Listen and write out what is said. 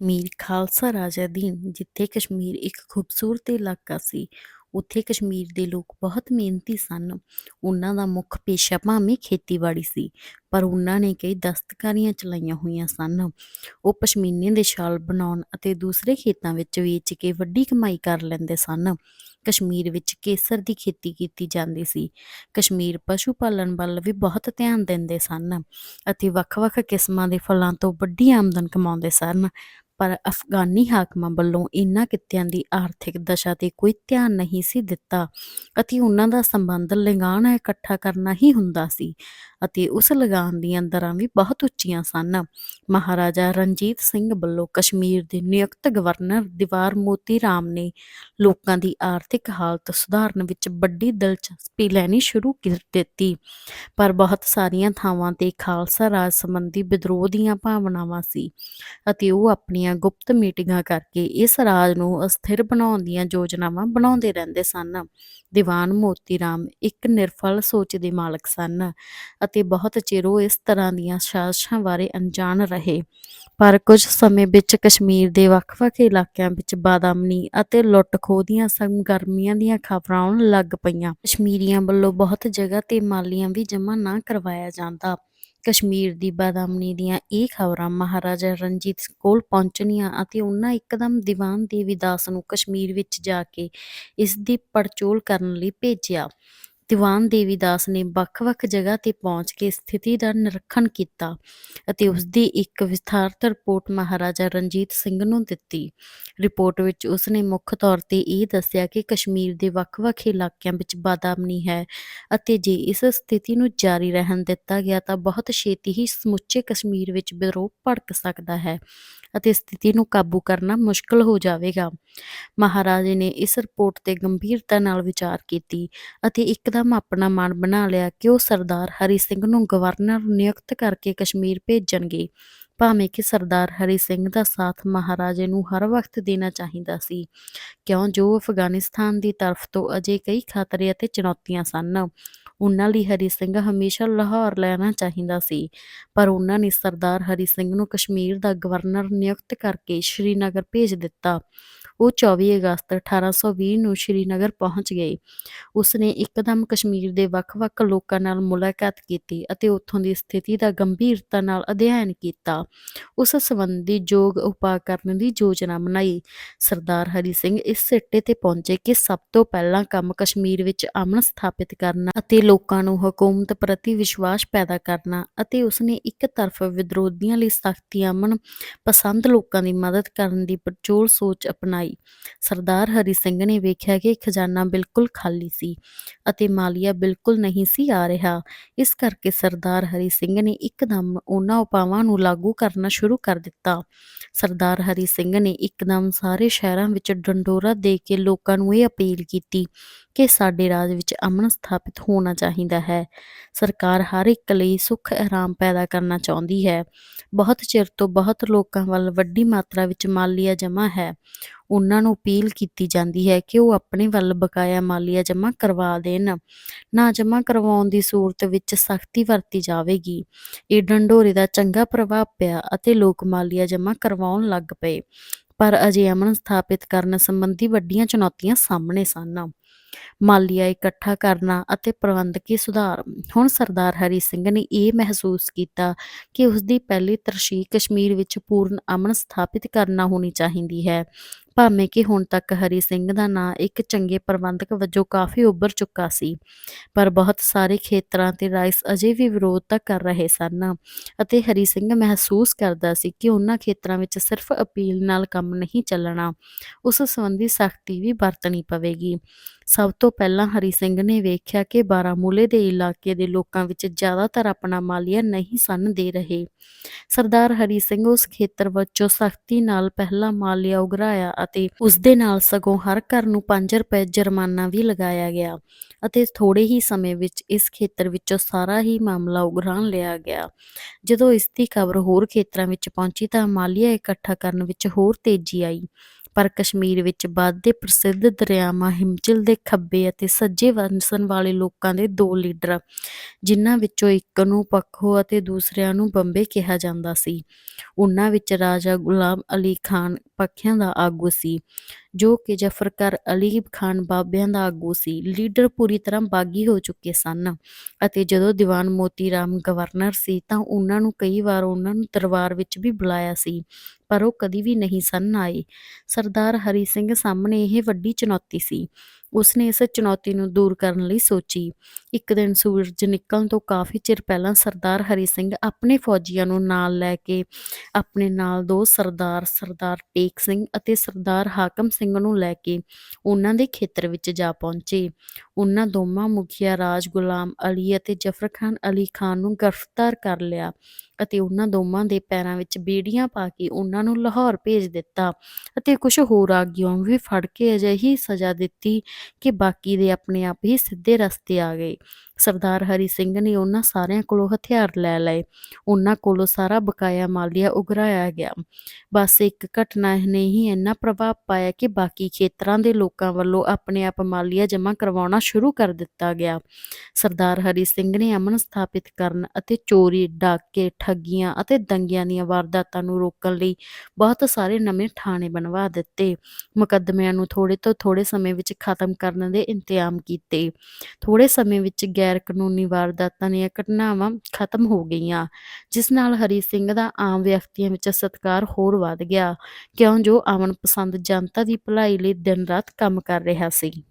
ਮੀਰ ਖਾਲਸਾ ਰਾਜ ਅਧੀਨ ਜਿੱਥੇ ਕਸ਼ਮੀਰ ਇੱਕ ਖੂਬਸੂਰਤ ਇਲਾਕਾ ਸੀ, ਉੱਥੇ ਕਸ਼ਮੀਰ ਦੇ ਲੋਕ ਬਹੁਤ ਮਿਹਨਤੀ ਸਨ। ਉਹਨਾਂ ਦਾ ਮੁੱਖ ਪੇਸ਼ਾ ਭਾਵੇਂ ਖੇਤੀਬਾੜੀ ਸੀ, ਪਰ ਉਹਨਾਂ ਨੇ ਕਈ ਦਸਤਕਾਰੀਆਂ ਚਲਾਈਆਂ ਹੋਈਆਂ ਸਨ। ਉਹ ਪਸ਼ਮੀਨੇ ਦੇ ਸ਼ਾਲ ਬਣਾਉਣ ਅਤੇ ਦੂਸਰੇ ਖੇਤਾਂ ਵਿੱਚ ਵੇਚ ਕੇ ਵੱਡੀ ਕਮਾਈ ਕਰ ਲੈਂਦੇ ਸਨ। ਕਸ਼ਮੀਰ ਵਿੱਚ ਕੇਸਰ ਦੀ ਖੇਤੀ ਕੀਤੀ ਜਾਂਦੀ ਸੀ। ਕਸ਼ਮੀਰ ਪਸ਼ੂ ਪਾਲਣ ਵੱਲ ਵੀ ਬਹੁਤ ਧਿਆਨ ਦਿੰਦੇ ਸਨ ਅਤੇ ਵੱਖ-ਵੱਖ ਕਿਸਮਾਂ ਦੇ ਫਲਾਂ ਤੋਂ ਵੱਡੀ ਆਮਦਨ ਕਮਾਉਂਦੇ ਸਨ। ਪਰ ਅਫਗਾਨੀ ਹਾਕਮਾਂ ਵੱਲੋਂ ਇਨ੍ਹਾਂ ਕਿੱਤਿਆਂ ਦੀ ਆਰਥਿਕ ਦਸ਼ਾ ਤੇ ਕੋਈ ਧਿਆਨ ਨਹੀਂ ਸੀ ਦਿੱਤਾ ਅਤੇ ਉਹਨਾਂ ਦਾ ਸੰਬੰਧ ਲਗਾਨ ਇਕੱਠਾ ਕਰਨਾ ਹੀ ਹੁੰਦਾ ਸੀ ਅਤੇ ਉਸ ਲਗਾਨ ਦੀਆਂ ਦਰਾਂ ਵੀ ਬਹੁਤ ਉੱਚੀਆਂ ਸਨ। ਮਹਾਰਾਜਾ ਰਣਜੀਤ ਸਿੰਘ ਵੱਲੋਂ ਕਸ਼ਮੀਰ ਦੇ ਨਿਯੁਕਤ ਗਵਰਨਰ ਦੀਵਾਰ ਮੋਤੀ ਰਾਮ ਨੇ ਲੋਕਾਂ ਦੀ ਆਰਥਿਕ ਹਾਲਤ ਸੁਧਾਰਨ ਵਿੱਚ ਵੱਡੀ ਦਿਲਚਸਪੀ ਲੈਣੀ ਸ਼ੁਰੂ ਕਰ ਦਿੱਤੀ। ਪਰ ਬਹੁਤ ਸਾਰੀਆਂ ਥਾਵਾਂ ਤੇ ਖਾਲਸਾ ਰਾਜ ਸੰਬੰਧੀ ਵਿਦਰੋਹ ਦੀਆਂ ਭਾਵਨਾਵਾਂ ਸੀ ਅਤੇ ਉਹ ਆਪਣੀਆਂ ਗੁਪਤ ਮੀਟਿੰਗਾਂ ਕਰਕੇ ਇਸ ਰਾਜ ਨੂੰ ਅਸਥਿਰ ਬਣਾਉਣ ਦੀਆਂ ਯੋਜਨਾਵਾਂ ਬਣਾਉਂਦੇ ਰਹਿੰਦੇ ਸਨ। ਦੀਵਾਨ ਮੋਤੀ ਰਾਮ ਇੱਕ ਨਿਰਫਲ ਸੋਚ ਦੇ ਮਾਲਕ ਸਨ ਅਤੇ ਬਹੁਤ ਚਿਰ ਉਹ ਇਸ ਤਰ੍ਹਾਂ ਦੀਆਂ ਸਾਜ਼ਿਸ਼ਾਂ ਬਾਰੇ ਅਣਜਾਣ ਰਹੇ। ਪਰ ਕੁਝ ਸਮੇਂ ਵਿੱਚ ਕਸ਼ਮੀਰ ਦੇ ਵੱਖ-ਵੱਖ ਇਲਾਕਿਆਂ ਵਿੱਚ ਬਾਦਾਮਨੀ ਅਤੇ ਲੁੱਟ-ਖੋਹ ਦੀਆਂ ਸਰਗਰਮੀਆਂ ਦੀਆਂ ਖਬਰਾਂ ਆਉਣ ਲੱਗ ਪਈਆਂ। ਕਸ਼ਮੀਰੀਆਂ ਵੱਲੋਂ ਬਹੁਤ ਜਗ੍ਹਾ ਤੇ ਮਾਲੀਆਂ ਵੀ ਜਮ੍ਹਾਂ ਨਾ ਕਰਵਾਇਆ ਜਾਂਦਾ। ਕਸ਼ਮੀਰ ਦੀ ਬਾਦਾਮਨੀ ਦੀਆਂ ਇਹ ਖਬਰਾਂ ਮਹਾਰਾਜਾ ਰਣਜੀਤ ਕੋਲ ਪਹੁੰਚਣੀਆਂ ਅਤੇ ਉਹਨਾਂ ਇੱਕਦਮ ਦੀਵਾਨ ਦੇਵੀ ਦਾਸ ਨੂੰ ਕਸ਼ਮੀਰ ਵਿੱਚ ਜਾ ਕੇ ਇਸ ਦੀ ਪੜਚੋਲ ਕਰਨ ਲਈ ਭੇਜਿਆ। ਦੀਵਾਨ ਦੇਵੀਦਾਸ ਨੇ ਵੱਖ-ਵੱਖ ਜਗ੍ਹਾ ਤੇ ਪਹੁੰਚ ਕੇ ਸਥਿਤੀ ਦਾ ਨਿਰੀਖਣ ਕੀਤਾ ਅਤੇ ਉਸ ਦੀ ਇੱਕ ਵਿਸਥਾਰਤ ਰਿਪੋਰਟ ਮਹਾਰਾਜਾ ਰਣਜੀਤ ਸਿੰਘ ਨੂੰ ਦਿੱਤੀ। ਰਿਪੋਰਟ ਵਿੱਚ ਉਸ ਨੇ ਮੁੱਖ ਤੌਰ ਤੇ ਇਹ ਦੱਸਿਆ ਕਿ ਕਸ਼ਮੀਰ ਦੇ ਵੱਖ-ਵੱਖ ਇਲਾਕਿਆਂ ਵਿੱਚ ਬਾਦਾਮਨੀ ਹੈ ਅਤੇ ਜੇ ਇਸ ਸਥਿਤੀ ਨੂੰ ਜਾਰੀ ਰਹਿਣ ਦਿੱਤਾ ਗਿਆ ਤਾਂ ਬਹੁਤ ਛੇਤੀ ਹੀ ਸਮੁੱਚੇ ਕਸ਼ਮੀਰ ਵਿੱਚ ਵਿਦਰੋਹ ਭੜਕ ਸਕਦਾ ਹੈ ਅਤੇ ਸਥਿਤੀ ਨੂੰ ਕਾਬੂ ਕਰਨਾ ਮੁਸ਼ਕਲ ਹੋ ਜਾਵੇਗਾ। ਮਹਾਰਾਜੇ ਨੇ ਇਸ ਰਿਪੋਰਟ ਤੇ ਗੰਭੀਰਤਾ ਨਾਲ ਵਿਚਾਰ ਕੀਤੀ ਅਤੇ ਇੱਕਦਮ ਆਪਣਾ ਮਨ ਬਣਾ ਲਿਆ ਕਿ ਉਹ ਸਰਦਾਰ ਹਰੀ ਸਿੰਘ ਨੂੰ ਗਵਰਨਰ ਨਿਯੁਕਤ ਕਰਕੇ ਕਸ਼ਮੀਰ ਭੇਜਣਗੇ। ਭਾਵੇਂ ਕਿ ਸਰਦਾਰ ਹਰੀ ਸਿੰਘ ਦਾ ਸਾਥ ਮਹਾਰਾਜੇ ਨੂੰ ਹਰ ਵਕਤ ਦੇਣਾ ਚਾਹੀਦਾ ਸੀ। ਕਿਉਂ? ਜੋ ਅਫਗਾਨਿਸਤਾਨ ਦੀ ਤਰਫ ਤੋਂ ਅਜੇ ਕਈ ਖਤਰੇ ਅਤੇ ਚੁਣੌਤੀਆਂ ਸਨ, ਉਹਨਾਂ ਲਈ ਹਰੀ ਸਿੰਘ ਹਮੇਸ਼ਾ ਲਾਹੌਰ ਲੈਣਾ ਚਾਹੀਦਾ ਸੀ। ਪਰ ਉਹਨਾਂ ਨੇ ਸਰਦਾਰ ਹਰੀ ਸਿੰਘ ਨੂੰ ਕਸ਼ਮੀਰ ਦਾ ਗਵਰਨਰ ਨਿਯੁਕਤ ਕਰਕੇ ਸ਼੍ਰੀਨਗਰ ਭੇਜ ਦਿੱਤਾ। ਉਹ 24 ਅਗਸਤ 1820 ਨੂੰ ਸ਼੍ਰੀਨਗਰ ਪਹੁੰਚ ਗਏ ਉਸ ਨੇ ਇੱਕਦਮ ਕਸ਼ਮੀਰ ਦੇ ਵੱਖ-ਵੱਖ ਲੋਕਾਂ ਨਾਲ ਮੁਲਾਕਾਤ ਕੀਤੀ ਅਤੇ ਉੱਥੋਂ ਦੀ ਸਥਿਤੀ ਦਾ ਗੰਭੀਰਤਾ ਨਾਲ ਅਧਿਐਨ ਕੀਤਾ। ਉਸ ਸੰਬੰਧੀ ਯੋਗ ਉਪਾਅ ਕਰਨ ਦੀ ਯੋਜਨਾ ਬਣਾਈ। ਸਰਦਾਰ ਹਰੀ ਸਿੰਘ ਇਸ ਸਿੱਟੇ ਤੇ ਪਹੁੰਚੇ ਕਿ ਸਭ ਤੋਂ ਪਹਿਲਾਂ ਕੰਮ ਕਸ਼ਮੀਰ ਵਿੱਚ ਅਮਨ ਸਥਾਪਿਤ ਕਰਨਾ ਅਤੇ ਲੋਕਾਂ ਨੂੰ ਹਕੂਮਤ ਪ੍ਰਤੀ ਵਿਸ਼ਵਾਸ ਪੈਦਾ ਕਰਨਾ ਅਤੇ ਉਸਨੇ ਇੱਕ ਤਰਫ ਵਿਦਰੋਹੀਆਂ ਲਈ ਸਖਤੀ ਅਮਨ ਪਸੰਦ ਲੋਕਾਂ ਦੀ ਮਦਦ ਕਰਨ ਦੀ ਪਰਚੋਲ ਸੋਚ ਅਪਣਾਈ ਸਰਦਾਰ ਹਰੀ ਸਿੰਘ ਨੇ ਵੇਖਿਆ ਕਿ ਖਜ਼ਾਨਾ ਬਿਲਕੁਲ ਖਾਲੀ ਸੀ ਅਤੇ ਮਾਲੀਆ ਬਿਲਕੁਲ ਨਹੀਂ ਸੀ ਆ ਰਿਹਾ। ਇਸ ਕਰਕੇ ਸਰਦਾਰ ਹਰੀ ਸਿੰਘ ਨੇ ਇੱਕਦਮ ਉਹਨਾਂ ਉਪਾਵਾਂ ਨੂੰ ਲਾਗੂ ਕਰਨਾ ਸ਼ੁਰੂ ਕਰ ਦਿੱਤਾ। ਸਰਦਾਰ ਹਰੀ ਸਿੰਘ ਨੇ ਇੱਕਦਮ ਸਾਰੇ ਸ਼ਹਿਰਾਂ ਵਿੱਚ ਡੰਡੋਰਾ ਦੇ ਕੇ ਲੋਕਾਂ ਨੂੰ ਇਹ ਅਪੀਲ ਕੀਤੀ ਕਿ ਸਾਡੇ ਰਾਜ ਵਿੱਚ ਅਮਨ ਸਥਾਪਿਤ ਹੋਣਾ ਚਾਹੀਦਾ ਹੈ। ਸਰਕਾਰ ਹਰ ਇੱਕ ਲਈ ਸੁੱਖ ਆਰਾਮ ਪੈਦਾ ਕਰਨਾ ਚਾਹੁੰਦੀ ਹੈ। ਬਹੁਤ ਚਿਰ ਤੋਂ ਬਹੁਤ ਲੋਕਾਂ ਵੱਲ ਵੱਡੀ ਮਾਤਰਾ ਵਿੱਚ ਮਾਲੀਆ ਜਮ੍ਹਾਂ ਹੈ। ਉਹਨਾਂ ਨੂੰ ਅਪੀਲ ਕੀਤੀ ਜਾਂਦੀ ਹੈ ਕਿ ਉਹ ਆਪਣੇ ਵੱਲ ਬਕਾਇਆ ਮਾਲੀਆ ਜਮ੍ਹਾਂ ਕਰਵਾ ਦੇਣ। ਨਾ ਜਮ੍ਹਾਂ ਕਰਵਾਉਣ ਦੀ ਸੂਰਤ ਵਿੱਚ ਸਖਤੀ ਵਰਤੀ ਜਾਵੇਗੀ। ਇਹ ਡੰਡੋਰੇ ਦਾ ਚੰਗਾ ਪ੍ਰਭਾਵ ਪਿਆ ਅਤੇ ਲੋਕ ਮਾਲੀਆ ਜਮ੍ਹਾਂ ਕਰਵਾਉਣ ਲੱਗ ਪਏ। ਪਰ ਅਜੇ ਅਮਨ ਸਥਾਪਿਤ ਕਰਨ ਸੰਬੰਧੀ ਵੱਡੀਆਂ ਚੁਣੌਤੀਆਂ ਸਾਹਮਣੇ ਸਨ। ਮਾਲੀਆ ਇਕੱਠਾ ਕਰਨਾ ਅਤੇ ਪ੍ਰਬੰਧਕੀ ਸੁਧਾਰ। ਹੁਣ ਸਰਦਾਰ ਹਰੀ ਸਿੰਘ ਨੇ ਇਹ ਮਹਿਸੂਸ ਕੀਤਾ ਕਿ ਉਸ ਦੀ ਪਹਿਲੀ ਤਰਜੀਹ ਕਸ਼ਮੀਰ ਵਿੱਚ ਪੂਰਨ ਅਮਨ ਸਥਾਪਿਤ ਕਰਨਾ ਹੋਣੀ ਚਾਹੀਦੀ ਹੈ। ਭਾਵੇਂ ਕਿ ਹੁਣ ਤੱਕ ਹਰੀ ਸਿੰਘ ਦਾ ਨਾਂ ਇੱਕ ਚੰਗੇ ਪ੍ਰਬੰਧਕ ਵਜੋਂ ਕਾਫੀ ਉੱਭਰ ਚੁੱਕਾ ਸੀ, ਪਰ ਬਹੁਤ ਸਾਰੇ ਖੇਤਰਾਂ ਤੇ ਰਾਈਸ ਅਜੇ ਵੀ ਵਿਰੋਧਤਾ ਕਰ ਰਹੇ ਸਨ ਅਤੇ ਹਰੀ ਸਿੰਘ ਮਹਿਸੂਸ ਕਰਦਾ ਸੀ ਕਿ ਉਹਨਾਂ ਖੇਤਰਾਂ ਵਿੱਚ ਸਿਰਫ ਅਪੀਲ ਨਾਲ ਕੰਮ ਨਹੀਂ ਚੱਲਣਾ, ਉਸ ਸੰਬੰਧੀ ਸਖਤੀ ਵੀ ਵਰਤਣੀ ਪਵੇਗੀ। ਸਭ ਤੋਂ ਪਹਿਲਾਂ ਹਰੀ ਸਿੰਘ ਨੇ ਵੇਖਿਆ ਕਿ ਬਾਰਾਮੂਲੇ ਦੇ ਇਲਾਕੇ ਦੇ ਲੋਕਾਂ ਵਿੱਚ ਜ਼ਿਆਦਾਤਰ ਆਪਣਾ ਮਾਲੀਆ ਨਹੀਂ ਸਨ ਦੇ ਰਹੇ। ਸਰਦਾਰ ਹਰੀ ਸਿੰਘ ਉਸ ਖੇਤਰ ਵਿੱਚੋਂ ਸਖਤੀ ਨਾਲ ਪਹਿਲਾ ਮਾਲੀਆ ਉਗਰਾਇਆ ਅਤੇ ਉਸ ਦੇ ਨਾਲ ਸਗੋਂ ਹਰ ਘਰ ਨੂੰ 5 ਰੁਪਏ ਜੁਰਮਾਨਾ ਵੀ ਲਗਾਇਆ ਗਿਆ ਅਤੇ ਥੋੜੇ ਹੀ ਸਮੇਂ ਵਿੱਚ ਇਸ ਖੇਤਰ ਵਿੱਚੋਂ ਸਾਰਾ ਹੀ ਮਾਮਲਾ ਉਗਰਾਣ ਲਿਆ ਗਿਆ। ਜਦੋਂ ਇਸ ਦੀ ਖਬਰ ਹੋਰ ਖੇਤਰਾਂ ਵਿੱਚ ਪਹੁੰਚੀ ਤਾਂ ਮਾਲੀਆ ਇਕੱਠਾ ਕਰਨ ਵਿੱਚ ਹੋਰ ਤੇਜ਼ੀ ਆਈ। ਪਰ ਕਸ਼ਮੀਰ ਵਿੱਚ ਵੱਧਦੇ ਪ੍ਰਸਿੱਧ ਦਰਿਆਵਾਂ ਹਿਮਾਚਲ ਦੇ ਖੱਬੇ ਅਤੇ ਸੱਜੇ ਵਸਣ ਵਾਲੇ ਲੋਕਾਂ ਦੇ ਦੋ ਲੀਡਰ, ਜਿਨ੍ਹਾਂ ਵਿੱਚੋਂ ਇੱਕ ਨੂੰ ਪੱਖੋ ਅਤੇ ਦੂਸਰਿਆਂ ਨੂੰ ਬੰਬੇ ਕਿਹਾ ਜਾਂਦਾ ਸੀ। ਉਹਨਾਂ ਵਿੱਚ ਰਾਜਾ ਗੁਲਾਮ ਅਲੀ ਖਾਨ ਪੱਖੀਆਂ ਦਾ ਆਗੂ ਸੀ, ਜੋ ਕਿ ਜ਼ਫਰਕਰ ਅਲੀ ਖਾਨ ਬਾਬਿਆਂ ਦਾ ਆਗੂ ਸੀ। ਲੀਡਰ ਪੂਰੀ ਤਰ੍ਹਾਂ ਬਾਗੀ ਹੋ ਚੁੱਕੇ ਸਨ ਅਤੇ ਜਦੋਂ ਦੀਵਾਨ ਮੋਤੀ ਰਾਮ ਗਵਰਨਰ ਸੀ ਤਾਂ ਉਹਨਾਂ ਨੂੰ ਕਈ ਵਾਰ ਉਹਨਾਂ ਨੂੰ ਦਰਬਾਰ ਵਿੱਚ ਵੀ ਬੁਲਾਇਆ ਸੀ, ਪਰ ਉਹ ਕਦੀ ਵੀ ਨਹੀਂ ਸਨ ਆਏ। ਸਰਦਾਰ ਹਰੀ ਸਿੰਘ ਸਾਹਮਣੇ ਇਹ ਵੱਡੀ ਚੁਣੌਤੀ ਸੀ। ਉਸਨੇ ਇਸ ਚੁਣੌਤੀ ਨੂੰ ਦੂਰ ਕਰਨ ਲਈ ਸੋਚੀ। ਇੱਕ ਦਿਨ ਸੂਰਜ ਨਿਕਲਣ ਤੋਂ ਕਾਫੀ ਚਿਰ ਪਹਿਲਾਂ ਸਰਦਾਰ ਹਰੀ ਸਿੰਘ ਆਪਣੇ ਫੌਜੀਆਂ ਨੂੰ ਨਾਲ ਲੈ ਕੇ ਆਪਣੇ ਨਾਲ ਦੋ ਸਰਦਾਰ ਸਰਦਾਰ ਟੇਕ ਸਿੰਘ ਅਤੇ ਸਰਦਾਰ ਹਾਕਮ ਸਿੰਘ ਨੂੰ ਲੈ ਕੇ ਉਹਨਾਂ ਦੇ ਖੇਤਰ ਵਿੱਚ ਜਾ ਪਹੁੰਚੇ। ਉਹਨਾਂ ਦੋਵਾਂ ਮੁਖੀਆ ਰਾਜ ਗੁਲਾਮ ਅਲੀ ਅਤੇ ਜ਼ਫਰ ਖਾਨ ਅਲੀ ਖਾਨ ਨੂੰ ਗ੍ਰਿਫਤਾਰ ਕਰ ਲਿਆ। ਅਤੇ ਉਹਨਾਂ ਦੋਵਾਂ ਦੇ ਪੈਰਾਂ ਵਿੱਚ ਬੇੜੀਆਂ ਪਾ ਕੇ ਉਹਨਾਂ ਨੂੰ ਲਾਹੌਰ ਭੇਜ ਦਿੱਤਾ ਅਤੇ ਕੁਝ ਹੋਰ ਆਗੂਆਂ ਵੀ ਫੜ ਕੇ ਅਜਿਹੀ ਸਜ਼ਾ ਦਿੱਤੀ ਕਿ ਬਾਕੀ ਦੇ ਆਪਣੇ ਆਪ ਹੀ ਸਿੱਧੇ ਰਸਤੇ ਆ ਗਏ। ਸਰਦਾਰ ਹਰੀ ਸਿੰਘ ਨੇ ਉਹਨਾਂ ਸਾਰਿਆਂ ਕੋਲੋਂ ਹਥਿਆਰ ਲੈ ਲਏ। ਉਹਨਾਂ ਕੋਲੋਂ ਸਾਰਾ ਬਕਾਇਆ ਮਾਲੀਆ ਉਗਰਾਇਆ ਗਿਆ। ਬਸ ਇੱਕ ਘਟਨਾ ਨੇ ਹੀ ਇੰਨਾ ਪ੍ਰਭਾਵ ਪਾਇਆ ਕਿ ਬਾਕੀ ਖੇਤਰਾਂ ਦੇ ਲੋਕਾਂ ਵੱਲੋਂ ਆਪਣੇ ਆਪ ਮਾਲੀਆ ਜਮ੍ਹਾਂ ਕਰਵਾਉਣਾ ਸ਼ੁਰੂ ਕਰ ਦਿੱਤਾ ਗਿਆ। ਸਰਦਾਰ ਹਰੀ ਸਿੰਘ ਨੇ ਅਮਨ ਸਥਾਪਿਤ ਕਰਨ ਅਤੇ ਚੋਰੀ, ਡਾਕੇ, ਠੱਗੀਆਂ ਅਤੇ ਦੰਗਿਆਂ ਦੀਆਂ ਵਾਰਦਾਤਾਂ ਨੂੰ ਰੋਕਣ ਲਈ ਬਹੁਤ ਸਾਰੇ ਨਵੇਂ ਥਾਣੇ ਬਣਵਾ ਦਿੱਤੇ। ਮੁਕੱਦਮਿਆਂ ਨੂੰ ਥੋੜੇ ਤੋਂ ਥੋੜੇ ਸਮੇਂ ਵਿੱਚ ਖਤਮ ਕਰਨ ਦੇ ਇੰਤਜ਼ਾਮ ਕੀਤੇ। ਥੋੜੇ ਸਮੇਂ ਵਿੱਚ ਗੈਰ ਕਾਨੂੰਨੀ ਵਾਰਦਾਤਾਂ ਦੀਆਂ ਘਟਨਾਵਾਂ ਖਤਮ ਹੋ ਗਈਆਂ, ਜਿਸ ਨਾਲ ਹਰੀ ਸਿੰਘ ਦਾ ਆਮ ਵਿਅਕਤੀਆਂ ਵਿੱਚ ਸਤਿਕਾਰ ਹੋਰ ਵਧ ਗਿਆ। ਕਿਉਂ? ਜੋ ਅਮਨ ਪਸੰਦ ਜਨਤਾ ਦੀ ਭਲਾਈ ਲਈ ਦਿਨ ਰਾਤ ਕੰਮ ਕਰ ਰਿਹਾ ਸੀ।